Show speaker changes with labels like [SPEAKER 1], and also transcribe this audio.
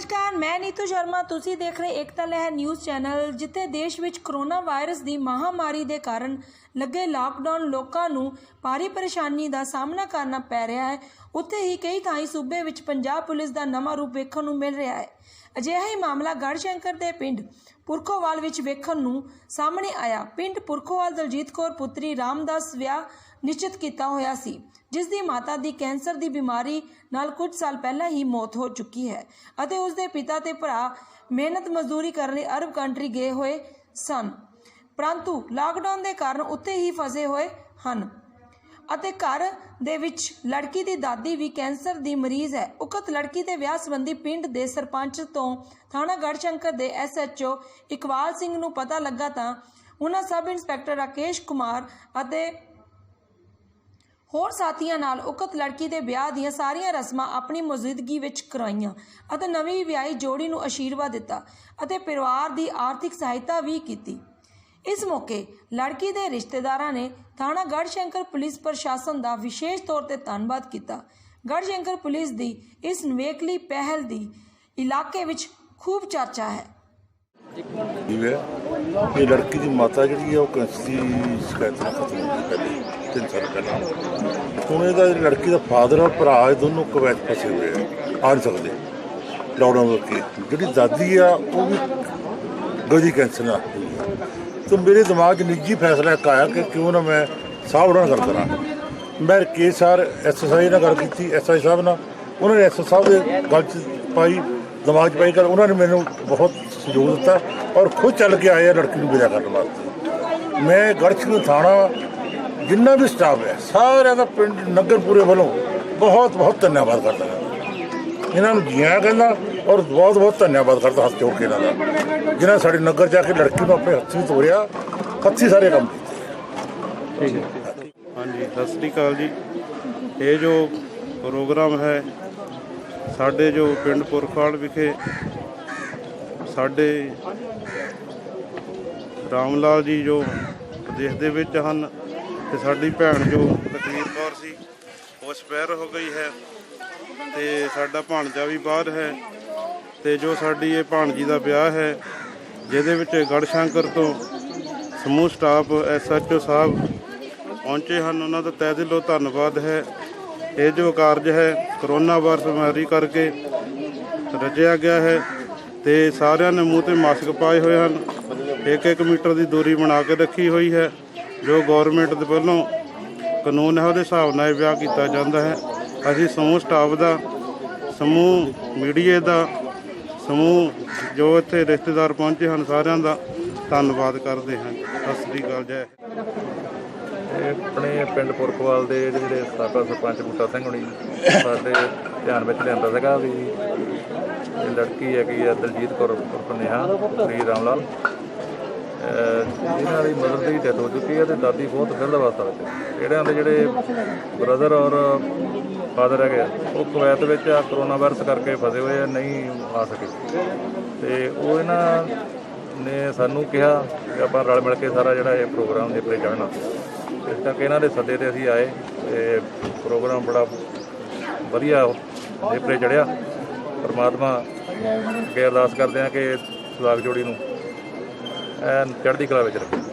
[SPEAKER 1] ਨਮਸਕਾਰ, ਮੈਂ ਨੀਤੂ ਸ਼ਰਮਾ। ਤੁਸੀਂ ਦੇਖ ਰਹੇ ਏਕਤਾ ਲਹਿਰ ਨਿਊਜ਼ ਚੈਨਲ, ਜਿੱਥੇ ਦੇਸ਼ ਵਿੱਚ ਕਰੋਨਾ ਵਾਇਰਸ ਦੀ ਮਹਾਮਾਰੀ ਦੇ ਕਾਰਨ ਲੱਗੇ ਲਾਕਡਾਊਨ ਲੋਕਾਂ ਨੂੰ ਭਾਰੀ ਪਰੇਸ਼ਾਨੀ ਦਾ ਸਾਹਮਣਾ ਕਰਨਾ ਪੈ ਰਿਹਾ ਹੈ। ਉੱਥੇ ਹੀ ਕਈ ਥਾਈਂ ਸੂਬੇ ਵਿੱਚ ਪੰਜਾਬ ਪੁਲਿਸ ਦਾ ਨਵਾਂ ਰੂਪ ਵੇਖਣ ਨੂੰ ਮਿਲ ਰਿਹਾ ਹੈ। ਅਜਿਹਾ ਹੀ ਮਾਮਲਾ ਗੜਸ਼ੰਕਰ ਦੇ ਪਿੰਡ ਪੁਰਖੋਵਾਲ ਵਿੱਚ ਵੇਖਣ ਨੂੰ ਸਾਹਮਣੇ ਆਇਆ। ਪਿੰਡ ਪੁਰਖੋਵਾਲ ਦਲਜੀਤ ਕੌਰ ਪੁੱਤਰੀ ਰਾਮਦਾਸ ਵਿਆਹ ਨਿਸ਼ਚਿਤ ਕੀਤਾ ਹੋਇਆ ਸੀ, ਜਿਸ ਦੀ ਮਾਤਾ ਦੀ ਕੈਂਸਰ ਦੀ ਬਿਮਾਰੀ ਨਾਲ ਕੁਝ ਸਾਲ ਪਹਿਲਾਂ ਹੀ ਮੌਤ ਹੋ ਚੁੱਕੀ ਹੈ ਅਤੇ ਉਸ ਦੇ ਪਿਤਾ ਤੇ ਭਰਾ ਮਿਹਨਤ ਮਜ਼ਦੂਰੀ ਕਰਨ ਲਈ ਅਰਬ ਕੰਟਰੀ ਗਏ ਹੋਏ ਸਨ, ਪਰੰਤੂ ਲਾਕਡਾਊਨ ਦੇ ਕਾਰਨ ਉੱਥੇ ਹੀ ਫਸੇ ਹੋਏ ਹਨ। ਅਤੇ ਘਰ ਦੇ ਵਿੱਚ ਲੜਕੀ ਦੀ ਦਾਦੀ ਵੀ ਕੈਂਸਰ ਦੀ ਮਰੀਜ਼ ਹੈ। ਉਕਤ ਲੜਕੀ ਦੇ ਵਿਆਹ ਸੰਬੰਧੀ ਪਿੰਡ ਦੇ ਸਰਪੰਚ ਤੋਂ ਥਾਣਾ ਗੜਸ਼ੰਕਰ ਦੇ ਐਸਐਚਓ ਇਕਬਾਲ ਸਿੰਘ ਨੂੰ ਪਤਾ ਲੱਗਾ ਤਾਂ ਉਹਨਾਂ ਸਬ ਇੰਸਪੈਕਟਰ ਰਾਕੇਸ਼ ਕੁਮਾਰ ਅਤੇ ਹੋਰ ਸਾਥੀਆਂ ਨਾਲ ਉਕਤ ਲੜਕੀ ਦੇ ਵਿਆਹ ਦੀਆਂ ਸਾਰੀਆਂ ਰਸਮਾਂ ਆਪਣੀ ਮੌਜੂਦਗੀ ਵਿੱਚ ਕਰਵਾਈਆਂ ਅਤੇ ਨਵੀਂ ਵਿਆਹੀ ਜੋੜੀ ਨੂੰ ਅਸ਼ੀਰਵਾਦ ਦਿੱਤਾ ਅਤੇ ਪਰਿਵਾਰ ਦੀ ਆਰਥਿਕ ਸਹਾਇਤਾ ਵੀ ਕੀਤੀ। ਇਸ ਮੌਕੇ ਲੜਕੀ ਦੇ ਰਿਸ਼ਤੇਦਾਰਾਂ ਨੇ ਥਾਣਾ ਗੜਸ਼ੰਕਰ ਪੁਲਿਸ ਪ੍ਰਸ਼ਾਸਨ ਦਾ ਵਿਸ਼ੇਸ਼ ਤੌਰ ਤੇ ਧੰਨਵਾਦ ਕੀਤਾ। ਗੜਸ਼ੰਕਰ ਪੁਲਿਸ ਦੀ ਇਸ ਨਵੇਕਲੀ ਪਹਿਲ ਦੀ ਇਲਾਕੇ ਵਿੱਚ ਖੂਬ ਚਰਚਾ ਹੈ।
[SPEAKER 2] ਇਹ ਇਹ ਲੜਕੀ ਦੀ ਮਾਤਾ ਜਿਹੜੀ ਹੈ ਉਹ ਕੈਂਸਰ ਦੀ ਸ਼ਿਕਾਇਤ ਨਾਲ ਖਤਮ ਹੋ ਗਈ ਤਿੰਨ ਸਾਲ ਪਹਿਲਾਂ। ਹੁਣ ਇਹਦਾ ਲੜਕੀ ਦਾ ਫਾਦਰ ਔਰ ਭਰਾ, ਇਹ ਦੋਨੋਂ ਕੁਵੈਤ ਫਸੇ ਹੋਏ ਆ ਨਹੀਂ ਸਕਦੇ। ਲਾਕਡਾਊਨ ਕਰਕੇ ਜਿਹੜੀ ਦਾਦੀ ਆ, ਉਹ ਵੀ ਗੋਦੀ ਕੈਂਸਰ ਨਾਲ ਤੇ ਮੇਰੇ ਦਿਮਾਗ 'ਚ ਨਿੱਜੀ ਫੈਸਲਾ ਇੱਕ ਆਇਆ ਕਿ ਕਿਉਂ ਨਾ ਮੈਂ ਸਾਹ ਨਾਲ ਗੱਲ ਕਰਾਂ। ਮੈਂ ਕੇਸਾਰ ਐਸਐਸਆਈ ਨਾਲ ਗੱਲ ਕੀਤੀ ਐਸਆਈ ਸਾਹਿਬ ਨਾਲ। ਉਹਨਾਂ ਨੇ ਐਸਐਸ ਸਾਹਿਬ ਦੇ ਗੱਲ 'ਚ ਪਾਈ, ਦਿਮਾਗ 'ਚ ਪਾਈ ਕਰ ਉਹਨਾਂ ਨੇ ਮੈਨੂੰ ਬਹੁਤ ਸਹਿਯੋਗ ਦਿੱਤਾ ਔਰ ਖੁਦ ਚੱਲ ਕੇ ਆਏ ਆ ਲੜਕੀ ਨੂੰ ਵਿਦਾ ਕਰਨ ਵਾਸਤੇ। ਮੈਂ ਗੜਛੀ ਥਾਣਾ, ਜਿੰਨਾ ਵੀ ਸਟਾਫ ਹੈ, ਸਾਰਿਆਂ ਦਾ ਪਿੰਡ ਨਗਰ ਪੂਰੇ ਵੱਲੋਂ ਬਹੁਤ ਬਹੁਤ ਧੰਨਵਾਦ ਕਰਦਾ ਇਹਨਾਂ ਨੂੰ ਜੀਆਂ ਕਹਿੰਦਾ ਔਰ ਬਹੁਤ ਬਹੁਤ ਧੰਨਵਾਦ ਕਰਦਾ ਹੱਥ ਜੋੜ ਕੇ ਇਹਨਾਂ ਦਾ। ਜਿਨ੍ਹਾਂ ਸਾਡੇ ਨਗਰ ਜਾ ਕੇ ਲੜਕੀ ਨੂੰ ਆਪਣੇ ਹੱਥੀਂ ਤੋਰਿਆ, ਹੱਥੀਂ ਸਾਰੇ ਕੰਮ ਕੀਤੇ।
[SPEAKER 3] ਹਾਂਜੀ, ਸਤਿ ਸ੍ਰੀ ਅਕਾਲ ਜੀ। ਇਹ ਜੋ ਪ੍ਰੋਗਰਾਮ ਹੈ, ਸਾਡੇ ਜੋ ਪਿੰਡ ਪੁਰਖਾਲ ਵਿਖੇ, ਸਾਡੇ ਰਾਮ ਲਾਲ ਜੀ ਜੋ ਵਿਦੇਸ਼ ਦੇ ਵਿੱਚ ਹਨ ਤੇ ਸਾਡੀ ਭੈਣ ਜੋ ਲਖਵੀਰ ਕੌਰ ਸੀ, ਉਹ ਸਪੈਰ ਹੋ ਗਈ ਹੈ ਤੇ ਸਾਡਾ ਭਾਣਜਾ ਵੀ ਬਾਹਰ ਹੈ। ਤੇ ਜੋ ਸਾਡੀ ਇਹ ਭਾਣਜੀ ਦਾ ਵਿਆਹ ਹੈ, ਜਿਹਦੇ ਵਿੱਚ ਗੜਸ਼ੰਕਰ ਤੋਂ ਸਮੂਹ ਸਟਾਫ ਐਸਐਚਓ ਸਾਹਿਬ ਪਹੁੰਚੇ ਹਨ, ਉਹਨਾਂ ਦਾ ਤਹਿ ਦਿਲੋਂ ਧੰਨਵਾਦ ਹੈ। ਇਹ ਜੋ ਕਾਰਜ ਹੈ, ਕਰੋਨਾ ਵਾਇਰਸ ਬਿਮਾਰੀ ਕਰਕੇ ਰਚਿਆ ਗਿਆ ਹੈ ਤੇ ਸਾਰਿਆਂ ਨੇ ਮੂੰਹ ਤੇ ਮਾਸਕ ਪਾਏ ਹੋਏ ਹਨ। 1-1 ਮੀਟਰ ਦੀ ਦੂਰੀ ਬਣਾ ਕੇ ਰੱਖੀ ਹੋਈ ਹੈ, ਜੋ ਗਵਰਨਮੈਂਟ ਦੇ ਵੱਲੋਂ ਕਾਨੂੰਨ ਹੈ, ਉਹਦੇ ਹਿਸਾਬ ਨਾਲ ਇਹ ਵਿਆਹ ਕੀਤਾ ਜਾਂਦਾ ਹੈ। ਅਸੀਂ ਸਮੂਹ ਸਟਾਫ ਦਾ, ਸਮੂਹ ਮੀਡੀਆ ਦਾ ਸਮੂਹ ਜੋ ਇੱਥੇ ਰਿਸ਼ਤੇਦਾਰ ਪਹੁੰਚੇ ਹਨ, ਸਾਰਿਆਂ ਦਾ ਧੰਨਵਾਦ ਕਰਦੇ ਹਾਂ। ਸਤਿ ਸ੍ਰੀ ਅਕਾਲ, ਜੈ
[SPEAKER 4] ਇਹ ਆਪਣੇ ਪਿੰਡ ਪੁਰਖਵਾਲ ਦੇ ਜਿਹੜੇ ਸਾਬਕਾ ਸਰਪੰਚ ਬੂਟਾ ਸਿੰਘ ਹੁਣੀ ਸਾਡੇ ਧਿਆਨ ਵਿੱਚ ਲਿਆਂਦਾ ਸੀਗਾ ਵੀ ਇਹ ਲੜਕੀ ਹੈਗੀ ਆ ਦਲਜੀਤ ਕੌਰ ਉਰਫ ਨੇਹਾ, ਸ੍ਰੀ ਰਾਮ ਲਾਲ ਅਹ ਇਹਨਾਂ ਦੀ ਮਦਰ ਦੀ ਡੈਥ ਹੋ ਚੁੱਕੀ ਹੈ ਤੇ ਦਾਦੀ ਬਹੁਤ ਫਿਰਦ ਅਵਸਥਾ ਵਿੱਚ ਇਹਨਾਂ ਦੇ ਜਿਹੜੇ ਬ੍ਰਦਰ ਔਰ ਫਾਦਰ ਹੈਗੇ ਆ, ਉਹ ਕੁਵੈਤ ਵਿੱਚ ਆ ਕਰੋਨਾ ਵਾਇਰਸ ਕਰਕੇ ਫਸੇ ਹੋਏ ਆ ਨਹੀਂ ਆ ਸਕੇ। ਤੇ ਉਹ ਇਹਨਾਂ ਨੇ ਸਾਨੂੰ ਕਿਹਾ ਕਿ ਆਪਾਂ ਰਲ ਮਿਲ ਕੇ ਸਾਰਾ ਜਿਹੜਾ ਇਹ ਪ੍ਰੋਗਰਾਮ ਦੇ ਉੱਤੇ ਚੜ੍ਹਨਾ ਇਸ ਕਰਕੇ ਇਹਨਾਂ ਦੇ ਸੱਦੇ ਤੇ ਅਸੀਂ ਆਏ ਤੇ ਪ੍ਰੋਗਰਾਮ ਬੜਾ ਵਧੀਆ ਦੇ ਉੱਤੇ ਚੜਿਆ। ਪਰਮਾਤਮਾ ਅੱਗੇ ਅਰਦਾਸ ਕਰਦੇ ਹਾਂ ਕਿ ਸੁਹਾਗ ਜੋੜੀ ਨੂੰ ਐਨ ਚੜ੍ਹਦੀ ਕਲਾ ਵਿੱਚ ਰੱਖੇ।